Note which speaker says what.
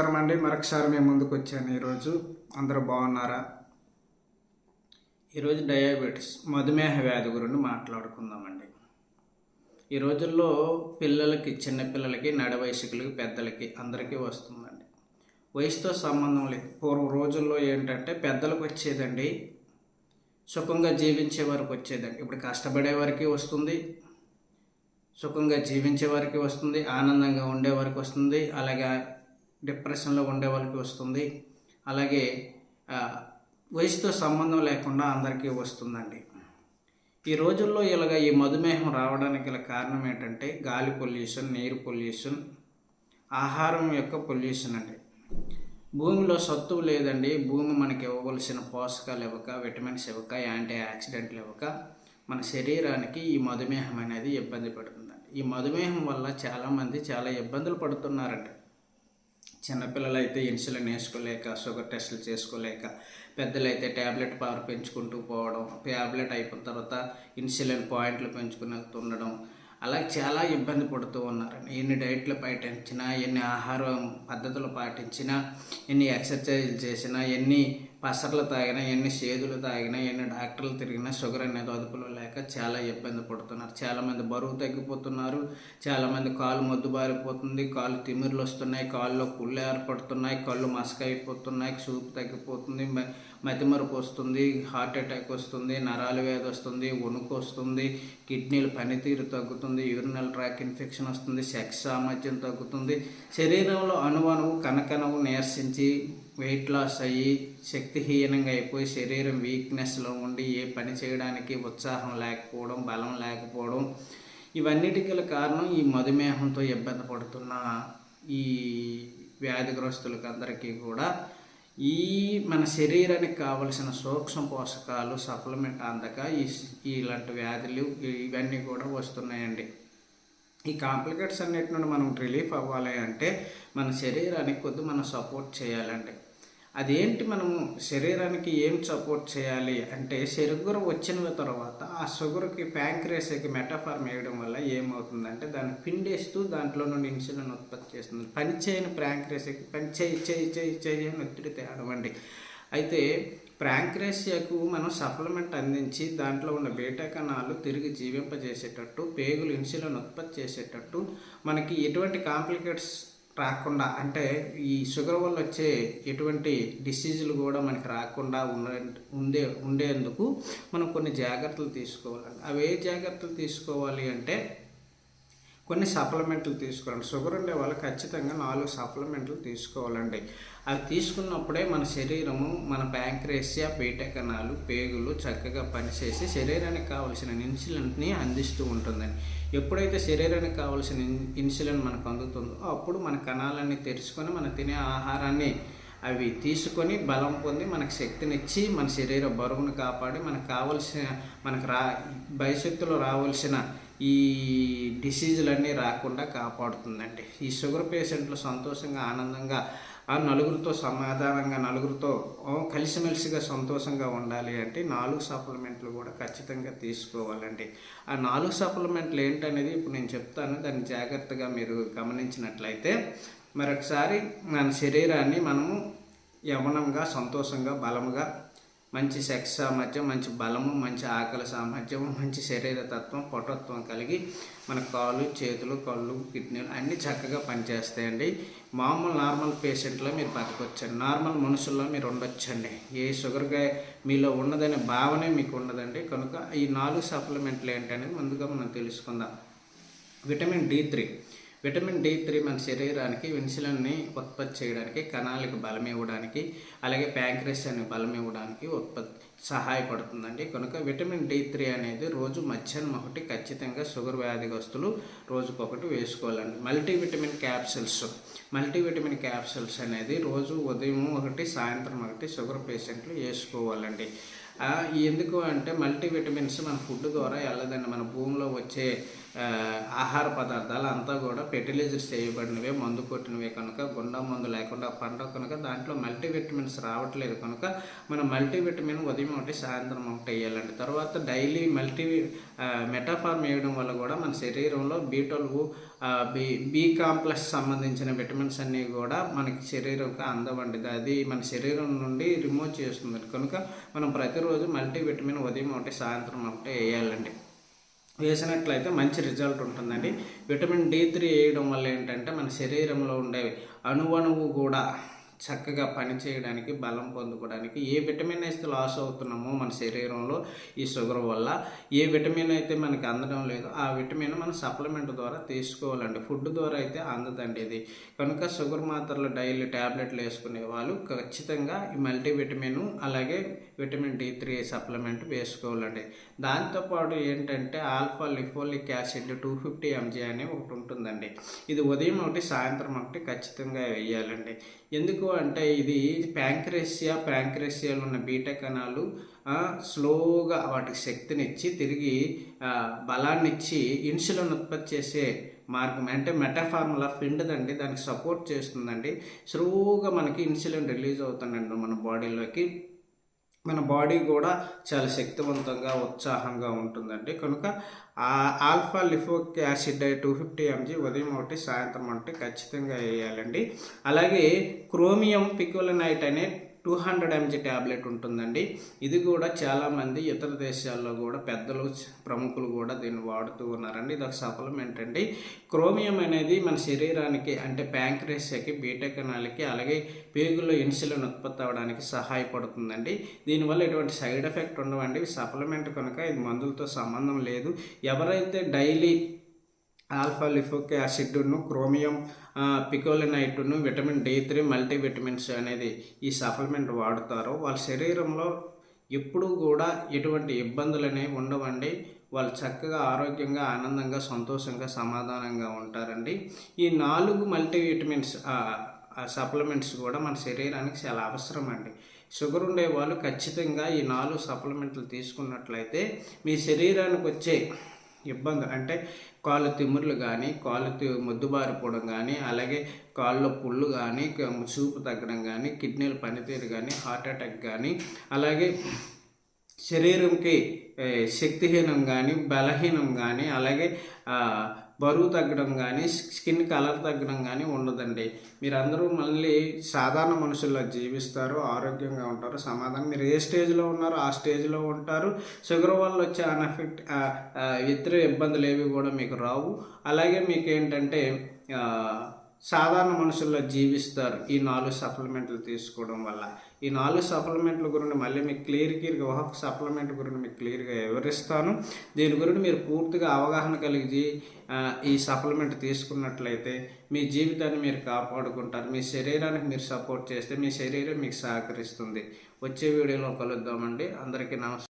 Speaker 1: నమస్కారం అండి. మరొకసారి మేము ముందుకు వచ్చాను ఈరోజు. అందరూ బాగున్నారా? ఈరోజు డయాబెటీస్ మధుమేహ వ్యాధి గురించి మాట్లాడుకుందామండి. ఈ రోజుల్లో పిల్లలకి చిన్నపిల్లలకి నడ వయసుకులకి పెద్దలకి అందరికీ వస్తుందండి. వయసుతో సంబంధం లేదు. పూర్వ రోజుల్లో ఏంటంటే పెద్దలకు వచ్చేదండి. సుఖంగా జీవించే వరకు వచ్చేదండి. ఇప్పుడు కష్టపడే వారికి వస్తుంది. సుఖంగా జీవించే వారికి వస్తుంది. ఆనందంగా ఉండే వరకు వస్తుంది. అలాగే డిప్రెషన్లో ఉండే వాళ్ళకి వస్తుంది. అలాగే వయసుతో సంబంధం లేకుండా అందరికీ వస్తుందండి. ఈ రోజుల్లో ఇలాగ ఈ మధుమేహం రావడానికి గల కారణం ఏంటంటే గాలి పొల్యూషన్ నీరు పొల్యూషన్ ఆహారం యొక్క పొల్యూషన్ అండి. భూమిలో సత్తువు లేదండి. భూమి మనకి ఇవ్వవలసిన పోషకాలు ఇవ్వక విటమిన్స్ ఇవ్వక యాంటీ ఆక్సిడెంట్లు ఇవ్వక మన శరీరానికి ఈ మధుమేహం అనేది ఇబ్బంది పడుతుందండి. ఈ మధుమేహం వల్ల చాలామంది చాలా ఇబ్బందులు పడుతున్నారండి. చిన్నపిల్లలు అయితే ఇన్సులిన్ వేసుకోలేక షుగర్ టెస్టులు చేసుకోలేక పెద్దలైతే ట్యాబ్లెట్ పవర్ పెంచుకుంటూ పోవడం ట్యాబ్లెట్ అయిపోయిన తర్వాత ఇన్సులిన్ పాయింట్లు పెంచుకుని ఉండడం అలా చాలా ఇబ్బంది పడుతూ ఉన్నారండి ఎన్ని డైట్లు పాటించినా ఎన్ని ఆహారం పద్ధతులు పాటించినా ఎన్ని ఎక్సర్సైజ్లు చేసినా ఎన్ని పసర్లు తాగినా ఎన్ని సేదులు తాగినా ఎన్ని డాక్టర్లు తిరిగినా షుగర్ అనేది అదుపులో లేక చాలా ఇబ్బంది పడుతున్నారు. చాలామంది బరువు తగ్గిపోతున్నారు. చాలామంది కాలు మొద్దుబారిపోతుంది. కాలు తిమిర్లు వస్తున్నాయి. కాళ్ళలో పుళ్ళు ఏర్పడుతున్నాయి. కళ్ళు మసక అయిపోతున్నాయి చూపు తగ్గిపోతుంది. మతిమరుపు వస్తుంది హార్ట్ అటాక్ వస్తుంది నరాల వ్యాధి వస్తుంది వణుకు వస్తుంది కిడ్నీల పనితీరు తగ్గుతుంది యూరినల్ ట్రాక్ ఇన్ఫెక్షన్ వస్తుంది సెక్స్ సామర్థ్యం తగ్గుతుంది. శరీరంలో అణువణువు కనకనవు నీరసించి వెయిట్ లాస్ అయ్యి శక్తిహీనంగా అయిపోయి శరీరం వీక్నెస్లో ఉండి ఏ పని చేయడానికి ఉత్సాహం లేకపోవడం బలం లేకపోవడం ఇవన్నిటికీ కారణం ఈ మధుమేహంతో ఇబ్బంది పడుతున్న ఈ వ్యాధిగ్రస్తులకు అందరికీ కూడా ఈ మన శరీరానికి కావలసిన సూక్ష్మ పోషకాలు సప్లిమెంట్ అందక ఈ ఇలాంటి వ్యాధులు ఇవన్నీ కూడా వస్తున్నాయండి. ఈ కాంప్లికేట్స్ అన్నిటి నుండి మనం రిలీఫ్ అవ్వాలి అంటే మన శరీరానికి కొద్ది మనం సపోర్ట్ చేయాలండి. అదేంటి మనము శరీరానికి ఏం సపోర్ట్ చేయాలి అంటే షుగర్ వచ్చిన తర్వాత ఆ షుగర్కి ప్యాంక్రేస్కి మెటాఫార్మ్ వేయడం వల్ల ఏమవుతుందంటే దాన్ని పిండేస్తూ దాంట్లో నుండి ఇన్సులిన్ ఉత్పత్తి చేస్తుంది. పనిచేయని ప్యాంక్రేస్కి పని చేయి చేయి చేయి చేయి అని ఒత్తిడి తేడవండి. అయితే ప్రాంక్రేసియాకు మనం సప్లిమెంట్ అందించి దాంట్లో ఉన్న బీటా కణాలు తిరిగి జీవింపజేసేటట్టు పేగులు ఇన్సులిన్ ఉత్పత్తి చేసేటట్టు మనకి ఎటువంటి కాంప్లికేట్స్ రాకుండా అంటే ఈ షుగర్ వల్ల వచ్చే ఎటువంటి డిసీజులు కూడా మనకి రాకుండా ఉండే ఉండేందుకు మనం కొన్ని జాగ్రత్తలు తీసుకోవాలండి. అవి ఏ జాగ్రత్తలు తీసుకోవాలి అంటే కొన్ని సప్లిమెంట్లు తీసుకోవాలండి. షుగర్ ఉండే వాళ్ళు ఖచ్చితంగా నాలుగు సప్లిమెంట్లు తీసుకోవాలండి. అవి తీసుకున్నప్పుడే మన శరీరము మన ప్యాంక్రేసియా బీటా కణాలు పేగులు చక్కగా పనిచేసి శరీరానికి కావలసిన ఇన్సులిన్ని అందిస్తూ ఉంటుందండి. ఎప్పుడైతే శరీరానికి కావలసిన ఇన్సులిన్ మనకు అందుతుందో అప్పుడు మన కణాలన్నీ తెరుచుకొని మనం తినే ఆహారాన్ని అవి తీసుకొని బలం పొంది మనకు శక్తినిచ్చి మన శరీర బరువును కాపాడి మనకు కావలసిన మనకు రా భవిష్యత్తులో రావాల్సిన ఈ డిసీజులన్నీ రాకుండా కాపాడుతుందండి. ఈ షుగర్ పేషెంట్లు సంతోషంగా ఆనందంగా ఆ నలుగురితో సమాధానంగా నలుగురితో కలిసిమెలిసిగా సంతోషంగా ఉండాలి అంటే నాలుగు సప్లిమెంట్లు కూడా ఖచ్చితంగా తీసుకోవాలండి. ఆ నాలుగు సప్లిమెంట్లు ఏంటనేది ఇప్పుడు నేను చెప్తాను. దాన్ని జాగ్రత్తగా మీరు గమనించినట్లయితే మరొకసారి మన శరీరాన్ని మనము యవనంగా సంతోషంగా బలముగా మంచి సెక్స్ సామర్థ్యం మంచి బలము మంచి ఆకలి సామర్థ్యం మంచి శరీర తత్వం పటుత్వం కలిగి మన కాళ్ళు చేతులు కళ్ళు కిడ్నీలు అన్నీ చక్కగా పనిచేస్తాయండి. మామూలు నార్మల్ పేషెంట్లో మీరు బతకొచ్చండి. నార్మల్ మనుషుల్లో మీరు ఉండొచ్చండి. ఏ షుగర్గా మీలో ఉన్నదనే భావనే మీకు ఉండదండి. కనుక ఈ నాలుగు సప్లిమెంట్లు ఏంటనేది ముందుగా మనం తెలుసుకుందాం. Vitamin D three vitamin D three మన శరీరానికి ఇన్సులిన్ని ఉత్పత్తి చేయడానికి కణాలకు బలం ఇవ్వడానికి అలాగే ప్యాంక్రెస్ అని బలం ఇవ్వడానికి ఉత్పత్తి సహాయపడుతుందండి. కనుక విటమిన్ డి త్రీ అనేది రోజు మధ్యాహ్నం ఒకటి ఖచ్చితంగా షుగర్ వ్యాధిగ్రస్తులు రోజుకొకటి వేసుకోవాలండి. Multivitamin capsules. మల్టీవిటమిన్ క్యాప్సిల్స్ అనేది రోజు ఉదయం ఒకటి సాయంత్రం ఒకటి షుగర్ పేషెంట్లు వేసుకోవాలండి. ఎందుకు అంటే మల్టీవిటమిన్స్ మన ఫుడ్ ద్వారా వెళ్ళదండి. మన భూమిలో వచ్చే ఆహార పదార్థాలు అంతా కూడా ఫెర్టిలైజర్స్ చేయబడినవే మందు కొట్టినవే కనుక గుండా మందు లేకుండా పంట కనుక దాంట్లో మల్టీవిటమిన్స్ రావట్లేదు కనుక మనం మల్టీవిటమిన్ ఉదయం ఒకటి సాయంత్రం ఒకటి వేయాలండి. తర్వాత డైలీ మల్టీ మెటాఫార్మ్ వేయడం వల్ల కూడా మన శరీరంలో B twelve B B complex సంబంధించిన విటమిన్స్ అన్నీ కూడా మనకి శరీరంకి అందవండి అది మన శరీరం నుండి రిమూవ్ చేస్తుంది కనుక మనం ప్రతిరోజు మల్టీవిటమిన్ ఉదయం ఒకటి సాయంత్రం ఒకటి వేయాలండి. వేసినట్లయితే మంచి రిజల్ట్ ఉంటుందండి. విటమిన్ డి త్రీ వేయడం వల్ల ఏంటంటే మన శరీరంలో ఉండే అణువణువు కూడా చక్కగా పనిచేయడానికి బలం పొందుకోవడానికి ఏ విటమిన్ అయితే లాస్ అవుతున్నామో మన శరీరంలో ఈ షుగర్ వల్ల ఏ విటమిన్ అయితే మనకి అందడం లేదో ఆ విటమిన్ మనం సప్లిమెంట్ ద్వారా తీసుకోవాలండి. ఫుడ్ ద్వారా అయితే అందదండి ఇది. కనుక షుగర్ మాత్రలు డైలీ ట్యాబ్లెట్లు వేసుకునే వాళ్ళు ఖచ్చితంగా ఈ మల్టీవిటమిన్ అలాగే విటమిన్ డి త్రీ సప్లిమెంట్ వేసుకోవాలండి. దాంతోపాటు ఏంటంటే alpha lipoic acid two fifty MG అని ఒకటి ఉంటుందండి. ఇది ఉదయం ఒకటి సాయంత్రం ఒకటి ఖచ్చితంగా వేయాలండి. ఎందుకు అంటే ఇది ప్యాంక్రేసియా ప్యాంక్రేసియాలో ఉన్న బీటా కణాలు స్లోగా వాటికి శక్తినిచ్చి తిరిగి బలాన్నిచ్చి ఇన్సులిన్ ఉత్పత్తి చేసే మార్గం అంటే మెటాఫార్ములా పిండదండి దానికి సపోర్ట్ చేస్తుందండి. స్లోగా మనకి ఇన్సులిన్ రిలీజ్ అవుతుందండి మన బాడీలోకి. మన బాడీ కూడా చాలా శక్తివంతంగా ఉత్సాహంగా ఉంటుందండి. కనుక ఆ alpha lipoic acid two fifty MG ఉదయం ఒకటి సాయంత్రం ఒకటి ఖచ్చితంగా వేయాలండి. అలాగే క్రోమియం పికోలనైట్ అనే టూ హండ్రెడ్ ఎంజీ ట్యాబ్లెట్ ఉంటుందండి. ఇది కూడా చాలామంది ఇతర దేశాల్లో కూడా పెద్దలు ప్రముఖులు కూడా దీన్ని వాడుతూ ఉన్నారండి. ఇది ఒక సప్లిమెంట్ అండి క్రోమియం అనేది మన శరీరానికి అంటే ప్యాంక్రేసియాకి బీటకణాలకి అలాగే పేగుల్లో ఇన్సులిన్ ఉత్పత్తి అవ్వడానికి సహాయపడుతుందండి. దీనివల్ల ఎటువంటి సైడ్ ఎఫెక్ట్ ఉండవండి. సప్లిమెంట్ కనుక ఇది మందులతో సంబంధం లేదు. ఎవరైతే డైలీ ఆల్ఫా లిఫోక్ యాసిడ్ను క్రోమియం పికోలినైట్ను విటమిన్ డి త్రీ మల్టీవిటమిన్స్ అనేది ఈ సప్లిమెంట్ వాడుతారో. వాళ్ళ శరీరంలో ఎప్పుడూ కూడా ఎటువంటి ఇబ్బందులు అనేవి ఉండవండి. వాళ్ళు చక్కగా ఆరోగ్యంగా ఆనందంగా సంతోషంగా సమాధానంగా ఉంటారండి. ఈ నాలుగు మల్టీవిటమిన్స్ సప్లిమెంట్స్ కూడా మన శరీరానికి చాలా అవసరం అండి షుగర్ ఉండే వాళ్ళు ఖచ్చితంగా ఈ నాలుగు సప్లిమెంట్లు తీసుకున్నట్లయితే మీ శరీరానికి వచ్చే ఇబ్బంది. అంటే కాళ్ళు తిమ్ముర్లు కానీ కాళ్ళు తి ముద్దుబారిపోవడం కానీ అలాగే కాళ్ళలో పుళ్ళు కానీ చూపు తగ్గడం కానీ కిడ్నీల పనితీరు కానీ హార్ట్ అటాక్ కానీ అలాగే శరీరంకి శక్తిహీనం కానీ బలహీనం కానీ అలాగే బరువు తగ్గడం కానీ స్కిన్ కలర్ తగ్గడం కానీ ఉండదండి. మీరందరూ మళ్ళీ సాధారణ మనుషుల్లో జీవిస్తారు ఆరోగ్యంగా ఉంటారు సమాధానం. మీరు ఏ స్టేజ్లో ఉన్నారో ఆ స్టేజ్లో ఉంటారు. షుగర్ వల్ల వచ్చే అన్ఎఫెక్ట్ ఇతర ఇబ్బందులు ఏవి కూడా మీకు రావు. అలాగే మీకు ఏంటంటే సాధారణ మనుషుల్లో జీవిస్తారు. ఈ నాలుగు సప్లిమెంట్లు తీసుకోవడం వల్ల. ఈ నాలుగు సప్లిమెంట్ల గురించి మళ్ళీ మీకు క్లియర్ క్లియర్గా ఒక సప్లిమెంట్ గురించి మీకు క్లియర్గా వివరిస్తాను. దీని గురించి మీరు పూర్తిగా అవగాహన కలిగి ఈ సప్లిమెంట్ తీసుకున్నట్లయితే మీ జీవితాన్ని మీరు కాపాడుకుంటారు. మీ శరీరానికి మీరు సపోర్ట్ చేస్తే మీ శరీరం మీకు సహకరిస్తుంది. వచ్చే వీడియోలో కలుద్దామండి. అందరికీ నమస్కారం.